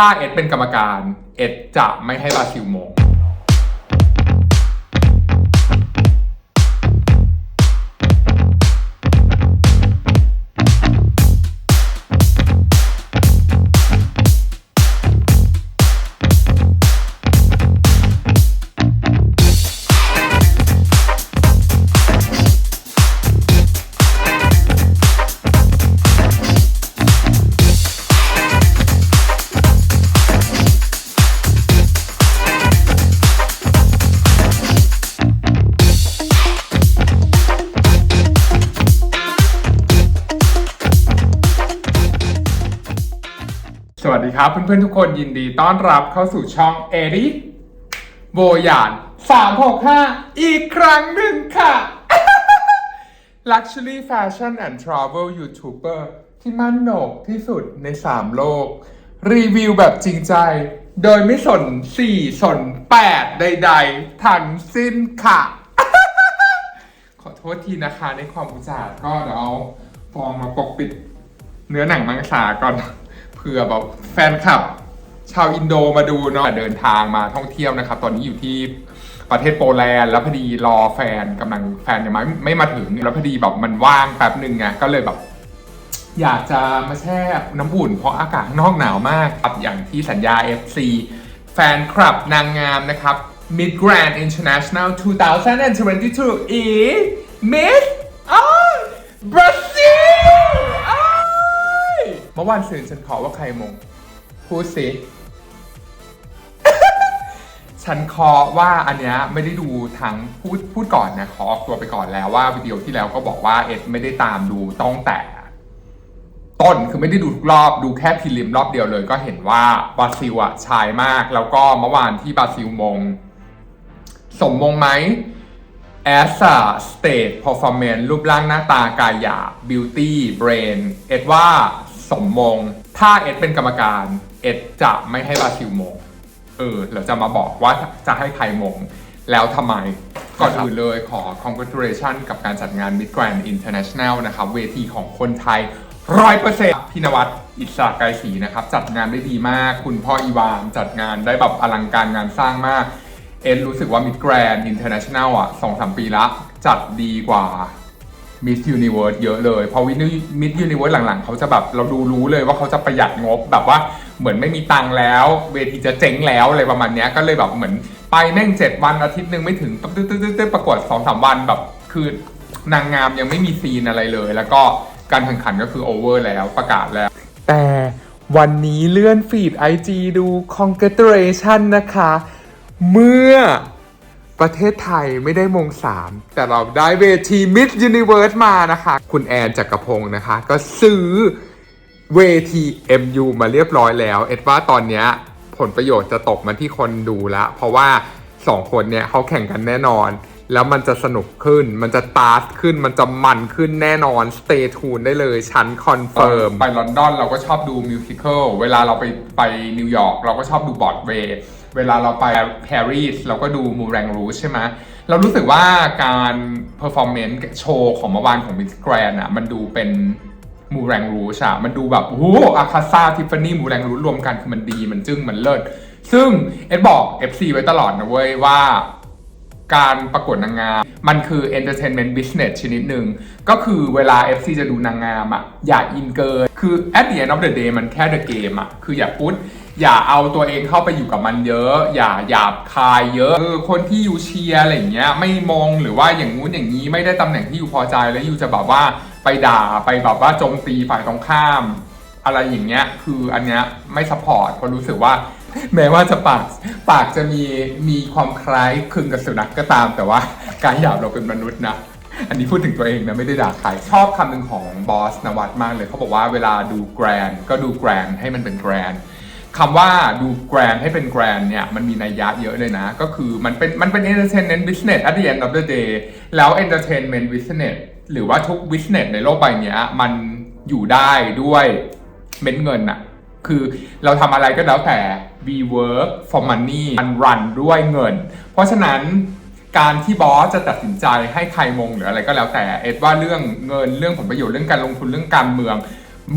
ถ้าเอ็ดเป็นกรรมการ เอ็ดจะไม่ให้บราซิลมง สวัสดีครับเพื่อนๆทุกคนยินดีต้อนรับเข้าสู่ช่องเอริโบยาน 365 อีกครั้งหนึ่งค่ะ Luxury Fashion and Travel YouTuber ที่มั่นโหนกที่สุดใน 3 โลก รีวิวแบบจริงใจ โดยไม่สน 4 สน 8 ใดๆ ทั้งสิ้นค่ะ ขอโทษทีนะคะในความอุจาร์ก็เดี๋ยวเอาฟองมาปกปิดเนื้อหนังมังสาก่อน เผื่อแบบแฟนคลับ ชาวอินโดมาดูเนาะเดินทางมาท่องเที่ยวนะครับ ตอนนี้อยู่ที่ประเทศโปแลนด์แล้วพอดีรอแฟนกำลังแฟนยังไม่ไม่มาถึงแล้วพอดีแบบมันว่างแป๊บหนึ่งไงก็เลยแบบ อยากจะมาแช่น้ำอุ่นเพราะอากาศข้างนอกหนาวมากครับอย่างที่สัญญา FC แฟนคลับนางงามนะครับ Mid Grand International 2022อี Miss อ้าวบราซิล มื่อวานสื่อฉันขอว่าใครมง พูดสิ ฉันเคาะว่าอันเนี้ยไม่ได้ดูทั้งพูดพูดก่อนนะขอออกตัวไปก่อนแล้วว่าวิดีโอที่แล้วก็บอกว่าเอ็ดไม่ได้ตามดูต้องแต่ต้นคือไม่ได้ดูทุกรอบดูแค่พรีลิมรอบเดียวเลย ก็เห็นว่าบราซิลอะชายมาก แล้วก็เมื่อวานที่บราซิลมง สมมงไหม as a state performance รูปร่างหน้าตากายหยาบ beauty brain เอ็ดว่า สมมง ถ้าเอ็ดเป็นกรรมการเอ็ดจะไม่ให้บราซิลมง เออเราจะมาบอกว่าจะให้ใครมง แล้วทำไม ก่อนอื่นเลยขอ congratulation กับการจัดงาน Mid Grand International นะครับ เวทีของคนไทยร้อยเปอร์เซ็นต์พี่นวัดอิสระไกรศรีนะครับ จัดงานได้ดีมาก คุณพ่ออีวานจัดงานได้แบบอลังการงานสร้างมาก เอ็นรู้สึกว่า Mid Grand International อะสองสามปีละ จัดดีกว่า Miss Universe เยอะเลยเพราะวิน Miss Universe หลังๆ เขาจะแบบเราดูรู้เลยว่าเขาจะประหยัดงบแบบว่าเหมือนไม่มีตังค์แล้ว เวทีจะเจ๊งแล้วอะไรประมาณเนี้ยก็เลยแบบเหมือนไปแม่งเจ็ดวันอาทิตย์หนึ่งไม่ถึงตึ๊ดตึ๊ดตึ๊ดตึ๊ดประกวดสองสามวันแบบคือนางงามยังไม่มีซีนอะไรเลย แล้วก็การแข่งขันก็คือโอเวอร์แล้วประกาศแล้ว แต่วันนี้เลื่อนฟีด IG ดู congratulation นะคะ เมื่อ ประเทศไทยไม่ได้มงสามแต่เราได้เวที Miss Universe มานะคะ คุณแอนจักรพงศ์นะคะ ก็ซื้อเวที MU มาเรียบร้อยแล้ว เอ็ดว่าตอนนี้ผลประโยชน์จะตกมาที่คนดูละ เพราะว่าสองคนเนี่ยเขาแข่งกันแน่นอน แล้วมันจะสนุกขึ้น มันจะตาร์ทขึ้น มันจะมันขึ้นแน่นอน stay tuned ได้เลย ชั้นคอนเฟิร์ม ไปลอนดอนเราก็ชอบดูมิวสิควลเวลาเราไปไปนิวยอร์กเราก็ชอบดูบอ d เวย์ เวลาเราไปปารีสเราก็ดูมูแรงรูใช่ไหมเรารู้สึกว่าการเพอร์ฟอร์แมนซ์โชว์ของเมื่อวานของมิสแกรนอะมันดูเป็นมูแรงรูชอะมันดูแบบโอ้โหอาคาซาทิฟฟานี่มูแรงรูรวมกันคือมันดีมันจึ้งมันเลิศซึ่งเอ็ดบอก FC ไว้ตลอดนะเว้ยว่าการประกวดนางงาม มันคือ entertainment business ชนิดหนึ่ง ก็คือเวลา FC จะดูนางงามอะอย่าอินเกิน คือ at the end of the day มันแค่ the game อะคืออย่าพูด อย่าเอาตัวเองเข้าไปอยู่กับมันเยอะ อย่าหยาบคายเยอะเออคนที่อยู่เชียร์อะไรอย่างเงี้ยไม่มองหรือว่าอย่างงู้นอย่างนี้ไม่ได้ตำแหน่งที่อยู่พอใจแล้วอยู่จะแบบว่าไปด่าไปแบบว่าโจมตีฝ่ายตรงข้าม อะไรอย่างเงี้ยคืออันเนี้ยไม่สปอร์ตเพราะรู้สึกว่า แม้ว่าจะปากปากจะมีมีความคล้ายคลึงกับสุนัขก็ตาม แต่ว่าการหยาบเราเป็นมนุษย์นะอันนี้พูดถึงตัวเองนะไม่ได้ด่าใครชอบคำหนึ่งของบอสนวัตมากเลยเขาบอกว่าเวลาดูแกรนก็ดูแกรนให้มันเป็นแกรน คำว่าดูแกรนให้เป็นแกรนเนี่ยมันมีนัยยะเยอะเลยนะ ก็คือมันเป็นมันเป็น entertainment business at the end of the day แล้ว entertainment business หรือว่าทุก business ในโลกใบนี้มันอยู่ได้ด้วยเม็ดเงินอะคือเราทำอะไรก็แล้วแต่ we work for money มันรันด้วยเงิน เพราะฉะนั้นการที่บอสจะตัดสินใจให้ใครมงหรืออะไรก็แล้วแต่ เอ็ดว่าเรื่องเงินเรื่องผลประโยชน์เรื่องการลงทุนเรื่องการเมือง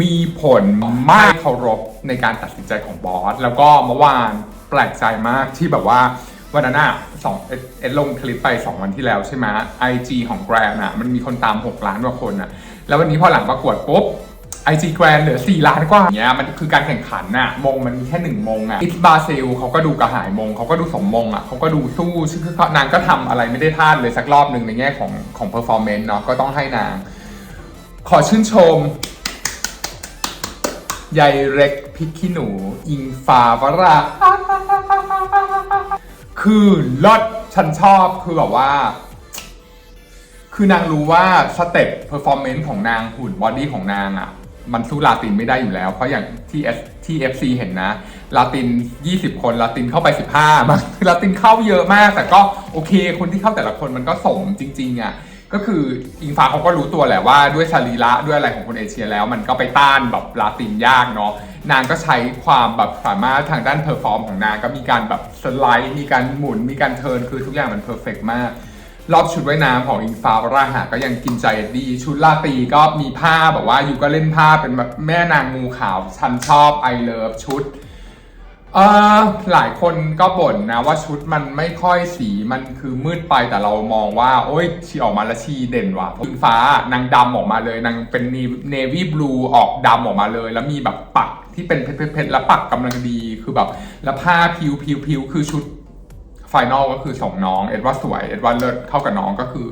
มีผลมากเคารพในการตัดสินใจของบอส แล้วก็เมื่อวานแปลกใจมากที่แบบว่า วันนั้นอะสองเอ็ดลงคลิปไป 2 วันที่แล้วใช่ไหมไอจีของแกรนอะมันมีคนตาม 6 ล้านกว่าคนอะแล้ววันนี้พอหลังประกวดปุ๊บไอจีแกรนเหลือ 4 ล้านกว่าอย่างเงี้ยมันคือการแข่งขันน่ะมงมันมีแค่ 1 มงอะอิสบาซิลเขาก็ดูกระหายมงเขาก็ดูสมมงอะเขาก็ดูสู้ชื่อเขานางก็ทำอะไรไม่ได้พลาดเลยสักรอบหนึ่งในแง่ของของเพอร์ฟอร์แมนซ์เนาะก็ต้องให้นาง ขอชื่นชม ใยเร็กพริกขี้หนู อิงฟ้าวราคือลดฉันชอบคือแบบว่า คือนางรู้ว่าสเต็ปเพอร์ฟอร์แมนซ์ของนางหุ่นบอดี้ของนางอะ่ะ มันสู้ลาตินไม่ได้อยู่แล้ว เพราะอย่างที่ที่ FC เห็นนะ ลาติน 20 คนลาตินเข้าไป 15มันคือลาตินเข้าเยอะมาก แต่ก็โอเค คนที่เข้าแต่ละคนมันก็สมจริง ๆอะ่ะ ก็คืออิงฟ้าเขาก็รู้ตัวแหละว่าด้วยสรีระด้วยอะไรของคนเอเชียแล้ว มันก็ไปต้านแบบลาตินยากเนาะนางก็ใช้ความแบบสามารถทางด้านเพอร์ฟอร์มของนางก็มีการแบบสไลด์ มีการหมุน มีการเทิร์นคือทุกอย่างมันเพอร์เฟกมาก รอบชุดว่ายน้ำของอิงฟ้าราหะก็ยังกินใจดีชุดลาตีก็มีผ้าแบบว่าอยู่ก็เล่นผ้าเป็นแบบแม่นางงูขาวฉันชอบไอเลิฟชุด เออหลายคนก็บ่นนะว่าชุดมันไม่ค่อยสีมันคือมืดไปแต่เรามองว่า โอ้ยชีออกมาแล้วชีเด่นว่ะอิงฟ้านางดำออกมาเลยนางเป็นเนวี่บลูออกดำออกมาเลย แล้วมีแบบปักที่เป็นเพชรๆแล้วปักกำลังดีคือแบบ แล้วผ้าผิวผิวผิวคือชุดไฟนอลก็คือส่งน้องเอ็ดว่าสวยเอ็ดว่าเลิศเข้ากับน้องก็คือ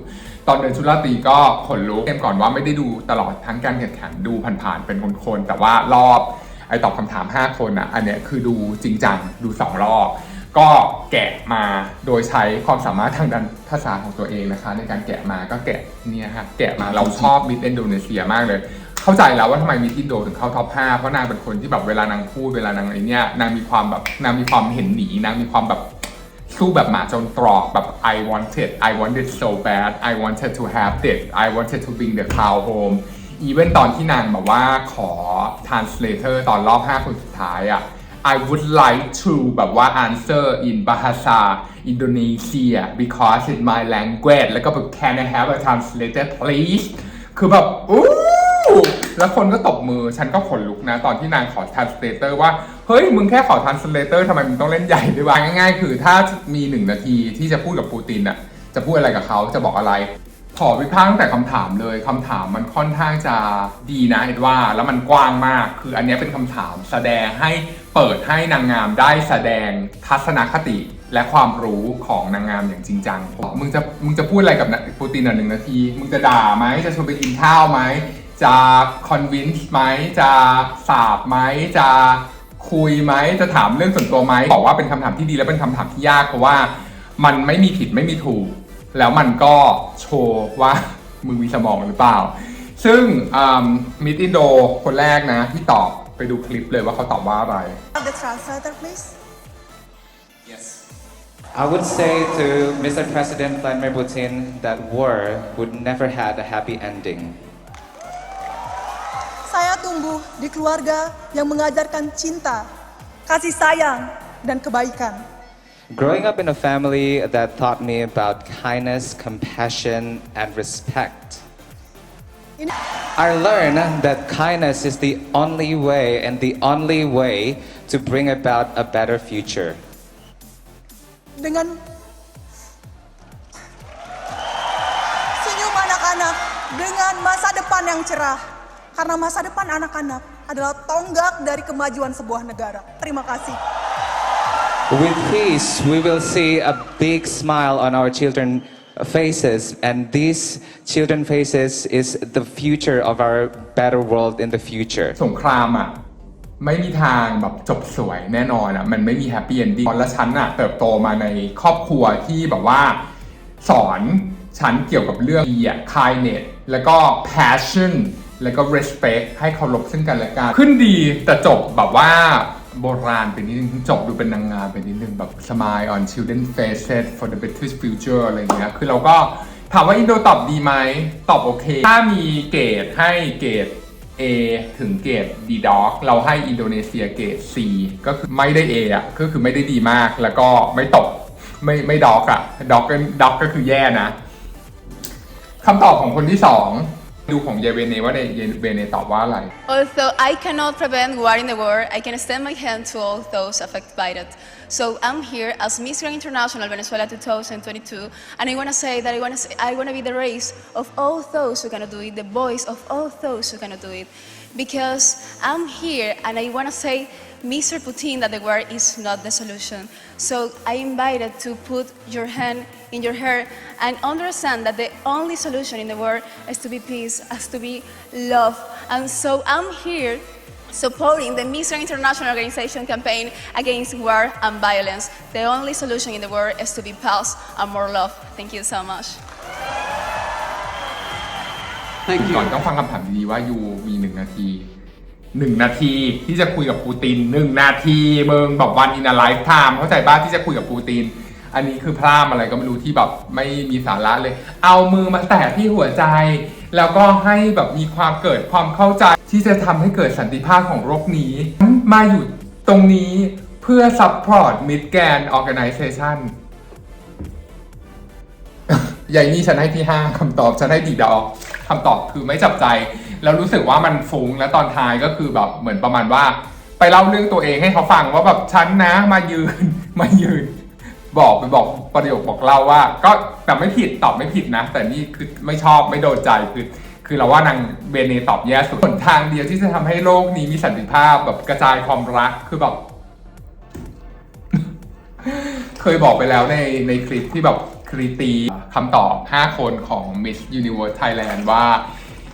ตอนเดินชุดราตรีก็ขนลุกเกมก่อนว่าไม่ได้ดูตลอดทั้งการแข่งขันดูผ่านๆเป็นคนๆแต่ว่ารอบ ไอตอบคำถาม 5 คนอะอันเนี้ยคือดูจริงจังดู 2 รอบ ก็แกะมาโดยใช้ความสามารถทางด้านภาษาของตัวเองนะคะ ในการแกะมาก็แกะเนี่ยฮะแกะมาเราชอบมิดอินโดนีเซียมากเลย เข้าใจแล้วว่าทำไมมิดอินโดถึงเข้าท็อป5เพราะนางเป็นคนที่แบบเวลานางพูดเวลานางไอเนี้ยนางมีความแบบนางมีความเห็นหนีนางมีความแบบสู้แบบหมาจนตรอกแบบ I wanted I wanted so bad I wanted to have it I wanted to bring the cow home อีเวนตอนที่นางแบบว่าขอ translator ตอนรอบ 5 คนสุดท้ายอะ I would like to แบบว่า answer in Bahasa Indonesia because it's my language แล้วก็แบบ Can I have a translator please คือแบบอู้แล้วคนก็ตบมือฉันก็ขนลุกนะ ตอนที่นางขอ translator ว่า เฮ้ย มึงแค่ขอ translator ทำไมมึงต้องเล่นใหญ่ด้วยวะง่ายๆ คือถ้ามีหนึ่งนาทีที่จะพูดกับปูตินอะจะพูดอะไรกับเขาจะบอกอะไร ขอวิพากษ์ตั้งแต่คำถามเลยคำถามมันค่อนข้างจะดีนะเอ็ดว่าแล้วมันกว้างมาก คืออันเนี้ยเป็นคำถามแสดงให้เปิดให้นางงามได้แสดงทัศนคติ และความรู้ของนางงามอย่างจริงจังมึงจะมึงจะพูดอะไรกับปูตินหนึ่งนาที มึงจะด่าไหมจะชวนไปกินข้าวไหมจะคอนวินส์ไหมจะสาบไหมจะคุยไหมจะถามเรื่องส่วนตัวไหมบอกว่าเป็นคำถามที่ดีและเป็นคำถามที่ยากเพราะว่ามันไม่มีผิดไม่มีถูก แล้วมันก็โชว์ว่ามึงมีสมองหรือเปล่า ซึ่งมิดอินโดคนแรกนะที่ตอบไปดูคลิปเลยว่าเขาตอบว่าอะไร The translator, please. Yes. I would say to Mr. President Vladimir Putin that war would never had a happy ending. Saya tumbuh di keluarga yang mengajarkan cinta, kasih sayang, dan kebaikan. Growing up in a family that taught me about kindness, compassion, and respect. I learned that kindness is the only way and the only way to bring about a better future. dengan senyum anak-anak dengan masa depan yang cerah. Karena masa depan anak-anak adalah tonggak dari kemajuan sebuah negara. Terima kasih. With peace, we will see a big smile on our children faces and these children faces is the future of our better world in the future. สงครามอะไม่มีทางแบบจบสวยแน่นอนอะมันไม่มีแฮปปี้เอนดิ้งและฉันอะเติบโตมาในครอบครัวที่แบบว่าสอนฉันเกี่ยวกับเรื่องดีอะ kindness แล้วก็ passion แล้วก็ respect ให้เคารพซึ่งกันและกันขึ้นดีแต่จบแบบว่า โบราณไปนิดนึงจบดูเป็นนางงามไปนิดนึงแบบ smile on children faces for the better future อะไรเงี้ยคือเราก็ถามว่าอินโดตอบดีไหมตอบโอเค ถ้ามีเกรดให้เกรด A ถึงเกรด D Dog เราให้อินโดนีเซียเกรด C ก็คือไม่ได้ A อะก็คือไม่ได้ดีมากแล้วก็ไม่ตกไม่ไม่ด็อกอะด็อกด็อกก็คือแย่นะคำตอบของคนที่สอง ดูของเยเวเนว่าในเยเวเนตอบว่าอะไร Although I cannot prevent war in the world, I can extend my hand to all those affected by it. So I'm here as Miss Grand International Venezuela 2022, and I want to say that I want to I want to be the race of all those who cannot do it, the voice of all those who cannot do it, because I'm here and I want to say, Mr. Putin, that the war is not the solution. So I invited to put your hand in your hair and understand that the only solution in the world is to be peace, is to be love. And so I'm here supporting the Miss Grand International Organization campaign against war and violence. The only solution in the world is to be peace and more love. Thank you so much. Thank ก่อน you. ต้องฟังคำถามดีๆว่ายูมีหนึ่งนาที หนึ่งนาทีที่จะคุยกับปูตินหนึ่งนาทีเมืองแบบวันอินไลฟ์ไทม์เข้าใจบ้าที่จะคุยกับปูติน อันนี้คือพลาดอะไรก็ไม่รู้ที่แบบไม่มีสาระเลย เอามือมาแตะที่หัวใจ แล้วก็ให้แบบมีความเกิดความเข้าใจ ที่จะทำให้เกิดสันติภาพของโลกนี้ มาอยู่ตรงนี้เพื่อซัพพอร์ตมิดแกนออแกไนเซชันใหญ่นี่ฉันให้ที่ห้าคำตอบฉันให้ดีดอกคำตอบคือไม่จับใจ แล้วรู้สึกว่ามันฟุ้งแล้วตอนท้ายก็คือแบบเหมือนประมาณว่า ไปเล่าเรื่องตัวเองให้เขาฟังว่าแบบฉันนะมายืนมายืน บอกไปบอกประโยคบอกเล่าว่า ก็แต่ไม่ผิดตอบไม่ผิดนะ แต่นี่คือไม่ชอบไม่โดนใจคือคือเราว่านางเบเนตอบแย่สุดหนทางเดียวที่จะทำให้โลกนี้มีสันติภาพแบบกระจายความรักคือแบบเคยบอกไปแล้วในในคลิปที่แบบคริตีคำตอบ 5 คนของ Miss Universe Thailand ว่า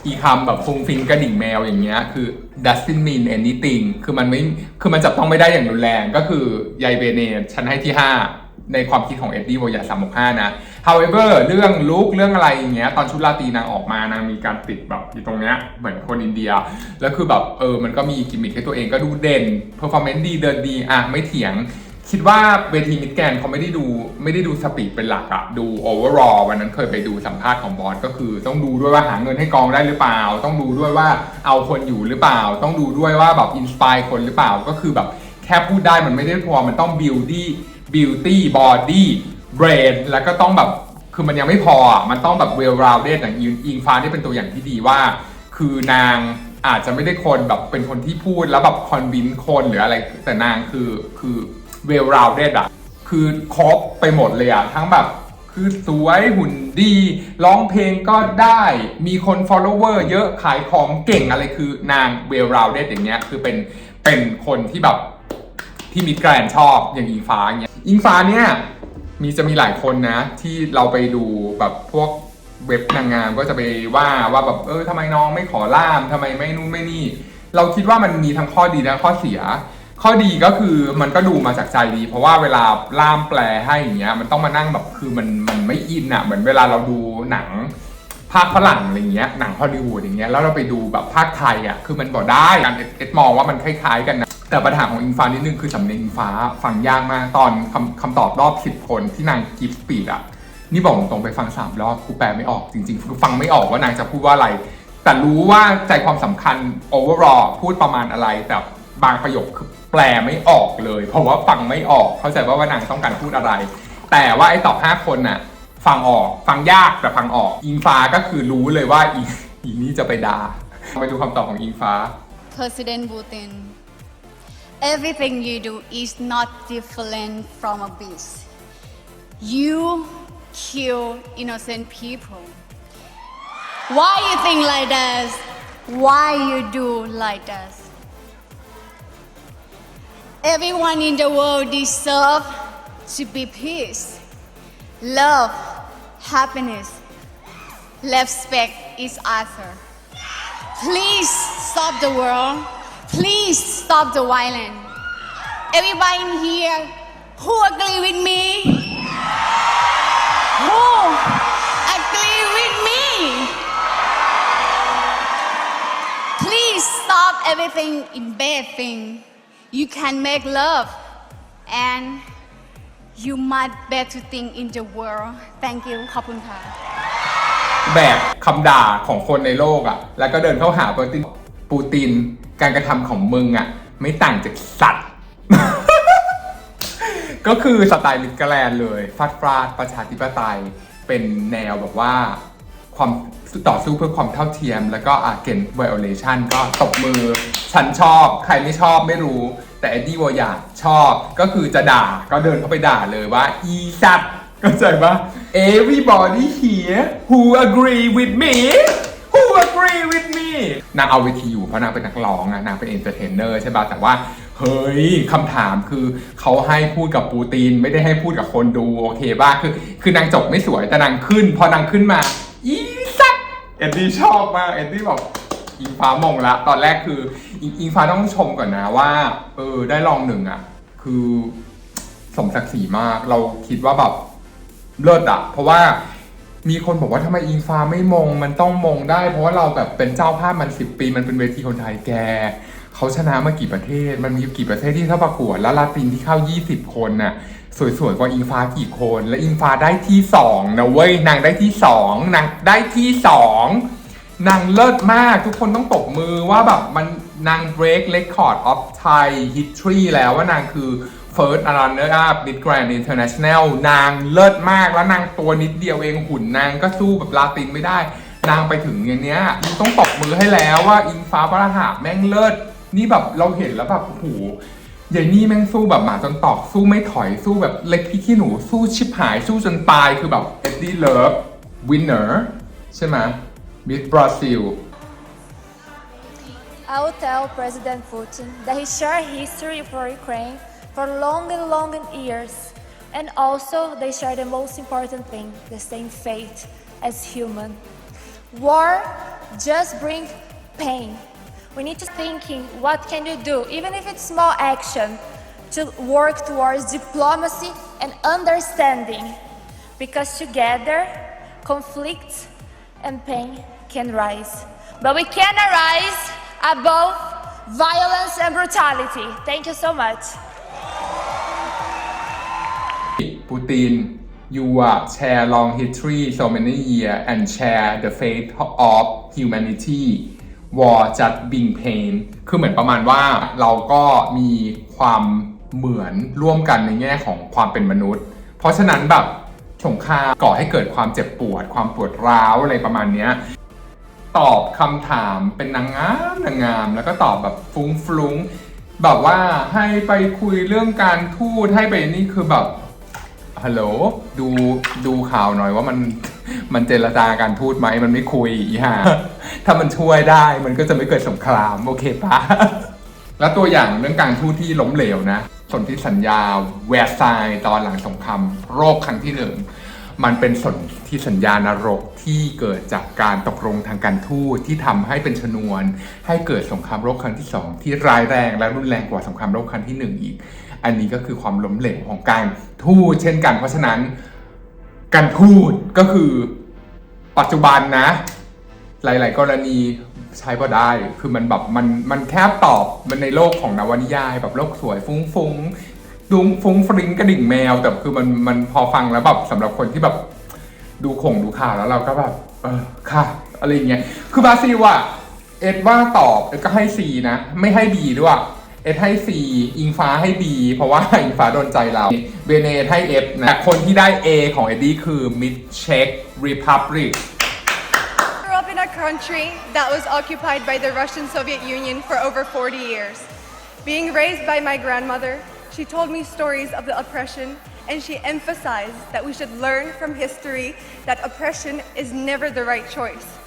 อีคำแบบฟุงฟิงกระดิ่งแมวอย่างเงี้ยคือ doesn't mean anything คือมันไม่คือมันจับต้องไม่ได้อย่างรุนแรงก็คือยายเบเนตฉันให้ที่ 5 ในความคิดของเอ็ดดี้โวยาสามห้านะ however เรื่องลุกเรื่องอะไรอย่างเงี้ยตอนชุดราตรีนางออกมานางมีการติดแบบอยู่ตรงเนี้ยเหมือนคนอินเดีย แล้วคือแบบเออมันก็มีกิมมิคให้ตัวเองก็ดูเด่น performance ดีเดินดีอะไม่เถียง คิดว่าเวทีมิดแกนเขาไม่ได้ดูไม่ได้ดูสปีดเป็นหลักอะดูโอเวอร์ l วันนั้นเคยไปดูสัมภาษณ์ของบอสก็คือ ต้องดูด้วยว่าหาเงินให้กองได้หรือเปล่า ต้องดูด้วยว่าเอาคนอยู่หรือเปล่า ต้องดูด้วยว่าแบบอินสปายคนหรือเปล่า ก็คือแบบแค่พูดได้มันไม่ได้พอมันต้องบิวตี้บิวตี้บอดี้เบรนแล้วก็ต้องแบบคือมันยังไม่พอมันต้องแบบเวลราวเดดอย่างอิงอิงฟ้านี่เป็นตัวอย่างที่ดีว่า คือนางอาจจะไม่ได้คนแบบเป็นคนที่พูดแล้วแบบคอนวินคนหรืออะไรแต่นางคือคือ เวลราวเดดอะคือครบไปหมดเลยอะทั้งแบบคือสวยหุ่นดีร้องเพลงก็ได้มีคน follower เยอะขายของเก่งอะไรคือนางเวลราวเดดอย่างเงี้ยคือเป็นเป็นคนที่แบบที่มิดแกรนชอบอย่างอิงฟ้าอย่างเงี้ยอิงฟ้าเนี่ยมีจะมีหลายคนนะ ที่เราไปดูแบบพวกเว็บนางงามก็จะไปว่าว่าแบบเออทำไมน้องไม่ขอล่ามทำไมไม่นู่นไม่นี่ เราคิดว่ามันมีทั้งข้อดีและข้อเสีย ข้อดีก็คือมันก็ดูมาจากใจดี เพราะว่าเวลาล่ามแปลให้อย่างเงี้ยมันต้องมานั่งแบบคือมันมันไม่อินอะเหมือนเวลาเราดูหนังภาคฝรั่งอะไรเงี้ยหนังฮอลลีวูดอย่างเงี้ยแล้วเราไปดูแบบภาคไทยอะคือมันบอกได้การเอ็ดมองว่ามันคล้ายๆกันนะแต่ปัญหาของอิงฟ้านิดนึงคือสำเนียงอิงฟ้าฟังยากมากตอนคำคำตอบรอบสิบคนที่นางกิฟต์ปีดอะนี่บอกตรงๆไปฟังสามรอบกูแปลไม่ออกจริงๆคือฟังไม่ออกว่านางจะพูดว่าอะไร แต่รู้ว่าใจความสำคัญ overall พูดประมาณอะไรแต่บางประโยคคือ แปลไม่ออกเลย เพราะว่าฟังไม่ออกเข้าใจว่าว่านางต้องการพูดอะไร แต่ว่าไอ้ตอบห้าคนน่ะฟังออกฟังยากแต่ฟังออก อิงฟ้าก็คือรู้เลยว่าอีอีนี่จะไปด่าไปดูคำตอบของอิงฟ้า President Putin, everything you do is not different from a beast. You kill innocent people. Why you think like that? Why you do like that? Everyone in the world deserve to be peace, love, happiness, respect each other. Please stop the world. Please stop the violence. Everybody in here who agree with me? Who agree with me? Please stop everything in bad thing. You can make love and you might better thing in the world. Thank you. ขอบคุณค่ะ แบกคำด่าของคนในโลกอะ่ะ แล้วก็เดินเข้าหาปูตินปูตินการกระทำของมึงอะ่ะ ไม่ต่างจากสัตว์ ก็คือสไตล์ลิกแกลนเลยฟาดฟาดประชาธิปไตยเป็นแนวแบบว่าความต่อสู้เพื่อความเท่าเทียม แล้วก็ against violation ก็ตบมือ ฉันชอบ ใครไม่ชอบไม่รู้ แต่เอ็ดดี้วอยากชอบก็คือจะด่าก็เดินเข้าไปด่าเลยว่า อีสัตว์เข้าใจปะ everybody here who agree with me who agree with me นางเอาเวทีอยู่เพราะนางเป็นนักร้องอะนางเป็นเอนเตอร์เทนเนอร์ใช่ปะแต่ว่าเฮ้ยคำถามคือเขาให้พูดกับปูตินไม่ได้ให้พูดกับคนดูโอเคป่ะคือ คือนางจบไม่สวยแต่นางขึ้น พอนางขึ้นมา อีสัตว์เอ็ดดี้ชอบมากเอ็ดดี้บอก อิงฟ้ามงละ ตอนแรกคืออิงอิงฟ้าต้องชมก่อนนะว่า เออ ได้รองหนึ่งอะคือสมศักดิ์ศรีมาก เราคิดว่าแบบเลิศอะเพราะว่ามีคนบอกว่าทำไมอิงฟ้าไม่มง มันต้องมงได้ เพราะว่าเราแบบเป็นเจ้าภาพมันสิบปีมันเป็นเวทีคนไทยแกเขาชนะมากี่ประเทศ มันมีกี่ประเทศที่เข้าประกวด แล้วลาตินที่เข้า 20 คนน่ะ สวยๆกว่าอิงฟ้ากี่คน และอิงฟ้าได้ที่สองนะเว้ย นางได้ที่สองนางได้ที่สอง นางเลิศมากทุกคนต้องตบมือว่าแบบมันนาง break record of Thai history แล้วว่านางคือ first runner up Miss Grand International นางเลิศมากแล้วนางตัวนิดเดียวเองหุ่นนางก็สู้แบบลาตินไม่ได้ นางไปถึงอย่างเนี้ยยูต้องตบมือให้แล้วว่าอิงฟ้าประหาแม่งเลิศ นี่แบบเราเห็นแล้วแบบโอ้โหยายนี่แม่งสู้แบบหมาจนตอกสู้ไม่ถอยสู้แบบเล็กพี่ขี้หนูสู้ชิบหายสู้จนตายคือแบบเอ็ดดี้เลิฟ winner ใช่ไหม Miss Brazil I will tell President Putin that he shared history for Ukraine for long and long years. And also, they share the most important thing the same fate as human. War just brings pain. We need to thinking what can you do, even if it's small action, to work towards diplomacy and understanding. Because together, conflict and pain can rise. But we can arise above violence and brutality. Thank you so much. ปูติน you are share long history so many year and share the fate of humanity war just being pain คือเหมือนประมาณว่าเราก็มีความเหมือนร่วมกันในแง่ของความเป็นมนุษย์ เพราะฉะนั้นแบบสงครามก่อให้เกิดความเจ็บปวด ความปวดร้าวอะไรประมาณเนี้ย ตอบคำถามเป็นนางงามนางงาม แล้วก็ตอบแบบฟุ้งฟลุงแบบว่าให้ไปคุยเรื่องการทูตให้ไปนี่คือแบบฮัลโหลดูดูข่าวหน่อยว่ามันมันเจรจาการทูตไหมมันไม่คุยอีห่าถ้ามันช่วยได้มันก็จะไม่เกิดสงครามโอเคปะแล้วตัวอย่างเรื่องการทูตที่ล้มเหลวนะสนธิสัญญาแวร์ซายน์ตอนหลังสงครามโรคครั้งที่หนึ่ง มันเป็นสนธิสัญญานรกที่เกิดจากการตกลงทางการทูตที่ทำให้เป็นชนวน ให้เกิดสงครามโลกครั้งที่สองที่ร้ายแรงและรุนแรงกว่าสงครามโลกครั้งที่หนึ่งอีก อันนี้ก็คือความล้มเหลวของการทูตเช่นกัน เพราะฉะนั้น การทูตก็คือปัจจุบันนะ หลาย ๆ กรณีใช้ก็ได้ คือมันแบบมันมันแคบตอบมันในโลกของนวนิยาย แบบโลกสวยฟุ้งฟุ้ง ดุงฟุ้งฟริ้งกระดิ่งแมว แต่คือมันมันพอฟังแล้วแบบสำหรับคนที่แบบดูคงดูข่าวแล้วเราก็แบบเออค่ะอะไรเงี้ยคือบาซิลอะเอ็ดว่าตอบก็ให้ C นะ ไม่ให้ B ด้วยเอ็ดให้ C อิงฟ้าให้ B เพราะว่าอิงฟ้าโดนใจเรา เบเนทให้ F นะ คนที่ได้ A ของเอ็ดดี้คือมิดเช็กรีพับลิก grew up in a country that was occupied by the Russian Soviet Union for over 40 years. Being raised by my grandmother, she told me stories of the oppression and she emphasized that we should learn from history that oppression is never the right choice.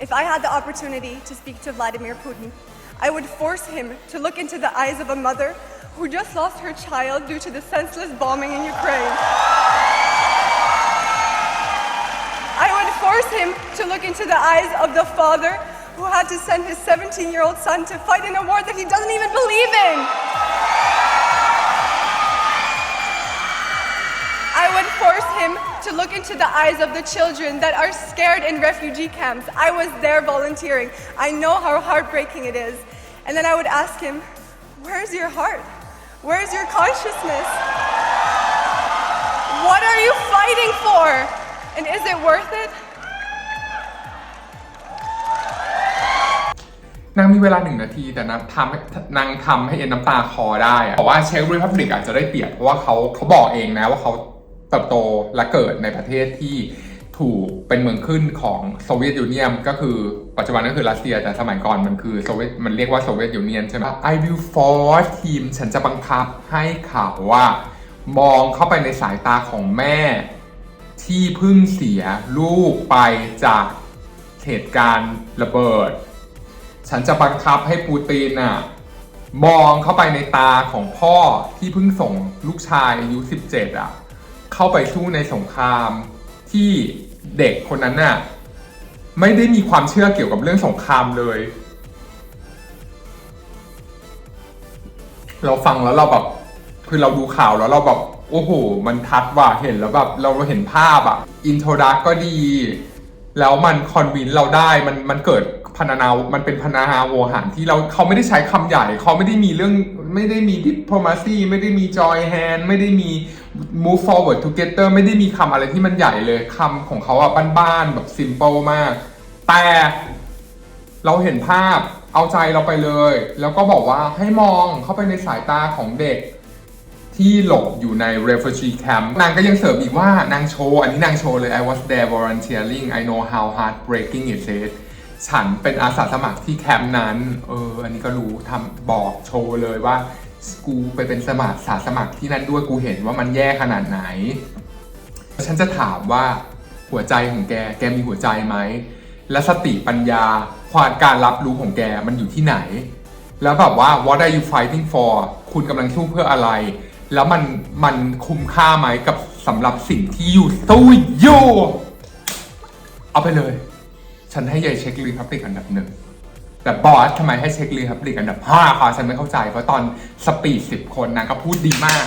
If I had the opportunity to speak to Vladimir Putin, I would force him to look into the eyes of a mother who just lost her child due to the senseless bombing in Ukraine. I would force him to look into the eyes of the father who had to send his 17 year old son to fight in a war that he doesn't even believe in. him to look into the eyes of the children that are scared in refugee camps. I was there volunteering. I know how heartbreaking it is. And then I would ask him, Where's your heart? Where's your consciousness? What are you fighting for? And is it worth it? นางมีเวลาหนึ่งนาทีแต่นางทำให้นางทำให้เอ็นน้ำตาคอได้อะแต่ว่าเชครีพับลิกอาจจะได้เปรียบเพราะว่าเขาเขาบอกเองนะว่าเขา เติบโตและเกิดในประเทศที่ถูกเป็นเมืองขึ้นของโซเวียตยูเนียนก็คือปัจจุบันก็คือรัสเซียแต่สมัยก่อนมันคือโซเวียตมันเรียกว่าโซเวียตยูเนียนใช่ไหม I will force ทีมฉันจะบังคับให้เขาว่ามองเข้าไปในสายตาของแม่ ที่เพิ่งเสียลูกไปจากเหตุการณ์ระเบิด ฉันจะบังคับให้ปูตินน่ะมองเข้าไปในตาของพ่อที่เพิ่งส่งลูกชายอายุ 17อะ เข้าไปสู้ในสงครามที่เด็กคนนั้นน่ะไม่ได้มีความเชื่อเกี่ยวกับเรื่องสงครามเลย เราฟังแล้วเราแบบคือเราดูข่าวแล้วเราแบบโอ้โห มันทัดว่ะเห็นแล้วแบบเราเห็นภาพอะอินโทรดักก็ดี แล้วมันคอนวินเราได้มันมันเกิด พรรณนามันเป็นพรรณนาโวหารที่เราเขาไม่ได้ใช้คำใหญ่ เขาไม่ได้มีเรื่องไม่ได้มีดิปโลมาซีไม่ได้มีจอยแฮนไม่ได้มี move forward together ไม่ได้มีคำอะไรที่มันใหญ่เลยคำของเขาอะบ้านๆแบบ simple มาก แต่เราเห็นภาพเอาใจเราไปเลย แล้วก็บอกว่าให้มองเข้าไปในสายตาของเด็กที่หลบอยู่ใน refugee camp นางก็ยังเสริมอีกว่านางโชว์ อันนี้นางโชว์เลย I was there volunteering I know how heartbreaking it is ฉันเป็นอาสาสมัครที่แคมป์นั้น เออ อันนี้ก็รู้ทำบอกโชว์เลยว่า กูไปเป็นสมัครอาสาสมัครที่นั่นด้วยกูเห็นว่ามันแย่ขนาดไหน ฉันจะถามว่าหัวใจของแก แกมีหัวใจไหม และสติปัญญา ความการรับรู้ของแกมันอยู่ที่ไหน แล้วแบบว่า what are you fighting for คุณกำลังสู้เพื่ออะไร แล้วมันมันคุ้มค่าไหมกับสำหรับสิ่งที่อยู่สู้อยู่เอาไปเลย ฉันให้ยายเช็ครีพับลิกอันดับหนึ่งแต่บอสทำไมให้เช็ครีพับลิกอันดับ5คะฉันไม่เข้าใจเพราะตอนสปีด10คนนางก็พูดดีมาก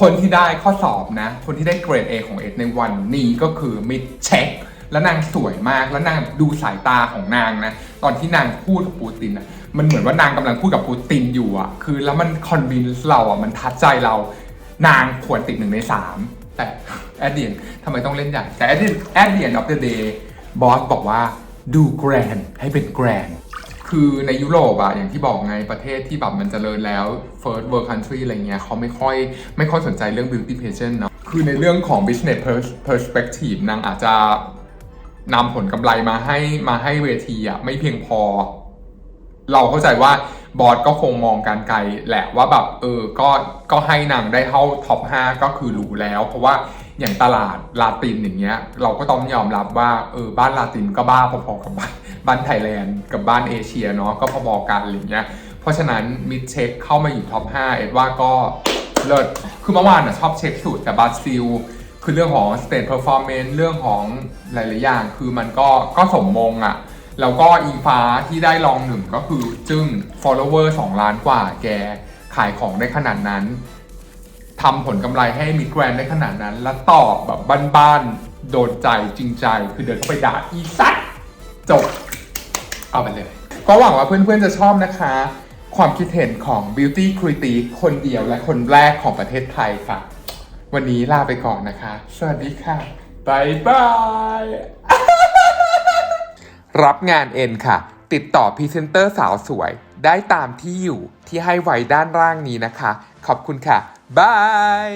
คนที่ได้ข้อสอบนะ คนที่ได้เกรด A ของเอในวันนี้ก็คือมิดเช็คแล้วนางสวยมากแล้วนางดูสายตาของนางนะ ตอนที่นางพูดกับปูตินอะมันเหมือนว่านางกำลังพูดกับปูตินอยู่อะคือแล้วมันคอนวินเราอะมันทัดใจเรา นางควรติดหนึ่งในสามแต่แอดเดียนทำไมต้องเล่นใหญ่แต่แอดเดียนแอดเดียนออฟเดอะเดย์บอสบอกว่า ดูแกรนให้เป็นแกรนคือในยุโรปอะอย่างที่บอกไงประเทศที่แบบมันเจริญแล้ว first world country อะไรเงี้ยเขาไม่ค่อยไม่ค่อยสนใจเรื่อง beauty pageant เนาะคือในเรื่องของ business perspective นางอาจจะนำผลกำไรมาให้มาให้เวทีอะไม่เพียงพอ เราเข้าใจว่าบอสก็คงมองการไกลแหละว่าแบบเออก็ก็ให้นางได้เข้าท็อป 5 ก็คือรู้แล้ว เพราะว่า อย่างตลาดลาตินอย่างเงี้ยเราก็ต้องยอมรับว่าเออบ้านลาตินก็บ้าพอๆกับบ้านบ้านไทยแลนด์กับบ้านเอเชียเนาะก็พอๆกันอะไรเงี้ยเพราะฉะนั้นมิดเช็คเข้ามาอยู่ท็อป 5 เอ็ดว่าก็เลิศคือเมื่อวานอะชอบเช็คสูตรแต่บราซิล คือเรื่องของ state performance เรื่องของหลายๆอย่าง คือมันก็ก็สมมงอะ่ะแล้วก็อิงฟ้าที่ได้รองหนึ่งก็คือจึ้ง follower 2 ล้านกว่าแกขายของได้ขนาดนั้น ทำผลกำไรให้มิดแกรนได้ขนาดนั้น แล้วตอบแบบบ้านๆ โดนใจจริงใจ คือเดินเข้าไปด่าอีสัตว์จบ เอาไปเลย ก็หวังว่าเพื่อนๆจะชอบนะคะ ความคิดเห็นของ Beauty Critic คนเดียวและคนแรกของประเทศไทยค่ะ วันนี้ลาไปก่อนนะคะ สวัสดีค่ะบ๊ายบาย รับงานเอ็นค่ะ ติดต่อพรีเซนเตอร์สาวสวย ได้ตามที่อยู่ที่ให้ไว้ด้านล่างนี้นะคะ ขอบคุณค่ะ บาย